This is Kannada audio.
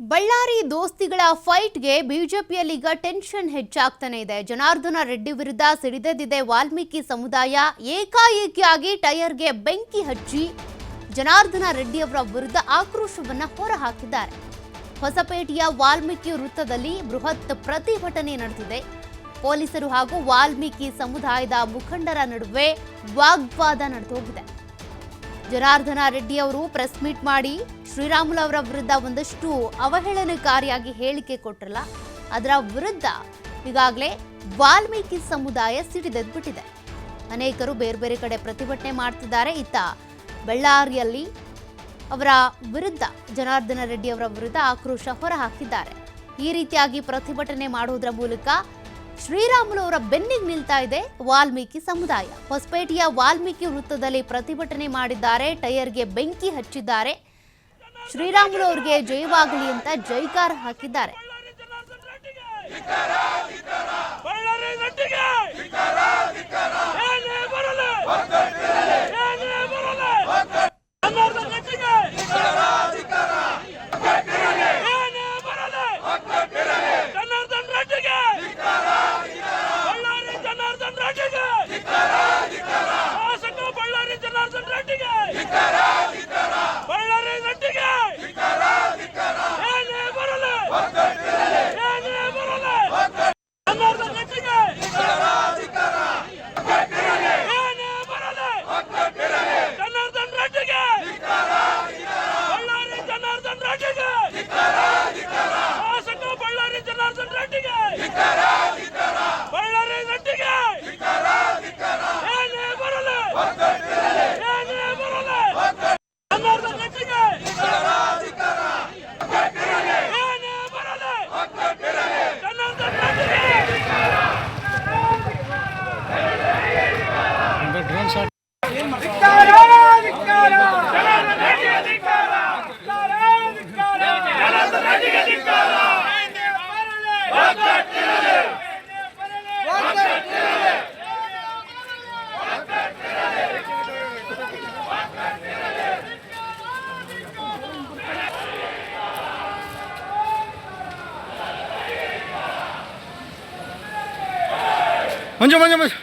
ಬಳ್ಳಾರಿ ದೋಸ್ತಿಗಳ ಫೈಟ್ಗೆ ಬಿಜೆಪಿಯಲ್ಲೀಗ ಟೆನ್ಷನ್ ಹೆಚ್ಚಾಗ್ತಾನೆ ಇದೆ. ಜನಾರ್ದನ ರೆಡ್ಡಿ ವಿರುದ್ಧ ಸಿಡಿದೆದ್ದಿದೆ ವಾಲ್ಮೀಕಿ ಸಮುದಾಯ. ಏಕಾಏಕಿಯಾಗಿ ಟೈರ್ಗೆ ಬೆಂಕಿ ಹಚ್ಚಿ ಜನಾರ್ದನ ರೆಡ್ಡಿ ಅವರ ವಿರುದ್ಧ ಆಕ್ರೋಶವನ್ನ ಹೊರಹಾಕಿದ್ದಾರೆ. ಹೊಸಪೇಟೆಯ ವಾಲ್ಮೀಕಿ ವೃತ್ತದಲ್ಲಿ ಬೃಹತ್ ಪ್ರತಿಭಟನೆ ನಡೆದಿದೆ. ಪೊಲೀಸರು ಹಾಗೂ ವಾಲ್ಮೀಕಿ ಸಮುದಾಯದ ಮುಖಂಡರ ನಡುವೆ ವಾಗ್ವಾದ ನಡೆದೋಗಿದೆ. ಜನಾರ್ದನ ರೆಡ್ಡಿ ಅವರು ಪ್ರೆಸ್ ಮೀಟ್ ಮಾಡಿ ಶ್ರೀರಾಮುಲು ಅವರ ವಿರುದ್ಧ ಒಂದಷ್ಟು ಅವಹೇಳನಕಾರಿಯಾಗಿ ಹೇಳಿಕೆ ಕೊಟ್ಟರಲ್ಲ ಅದರ ವಿರುದ್ಧ ಈಗಾಗಲೇ ವಾಲ್ಮೀಕಿ ಸಮುದಾಯ ಸಿಡಿದೆದ್ಬಿಟ್ಟಿದೆ. ಅನೇಕರು ಬೇರೆ ಬೇರೆ ಕಡೆ ಪ್ರತಿಭಟನೆ ಮಾಡ್ತಿದ್ದಾರೆ. ಇತ್ತ ಬಳ್ಳಾರಿಯಲ್ಲಿ ಅವರ ವಿರುದ್ಧ, ಜನಾರ್ದನ ರೆಡ್ಡಿ ಅವರ ವಿರುದ್ಧ ಆಕ್ರೋಶ ಹೊರಹಾಕಿದ್ದಾರೆ. ಈ ರೀತಿಯಾಗಿ ಪ್ರತಿಭಟನೆ ಮಾಡುವುದರ ಮೂಲಕ ಶ್ರೀರಾಮುಲು ಅವರ ಬೆನ್ನಿಗೆ ನಿಲ್ತಾ ಇದೆ. ವಾಲ್ಮೀಕಿ ಸಮುದಾಯ. ಹೊಸಪೇಟೆಯ ವಾಲ್ಮೀಕಿ ವೃತ್ತದಲ್ಲಿ ಪ್ರತಿಭಟನೆ ಮಾಡಿದ್ದಾರೆ. ಟೈರ್ಗೆ ಬೆಂಕಿ ಹಚ್ಚಿದ್ದಾರೆ. ಶ್ರೀರಾಮುಲು ಅವರಿಗೆ ಜಯವಾಗಲಿ ಅಂತ ಜೈಕಾರ ಹಾಕಿದ್ದಾರೆ. 먼저 먼저 먼저.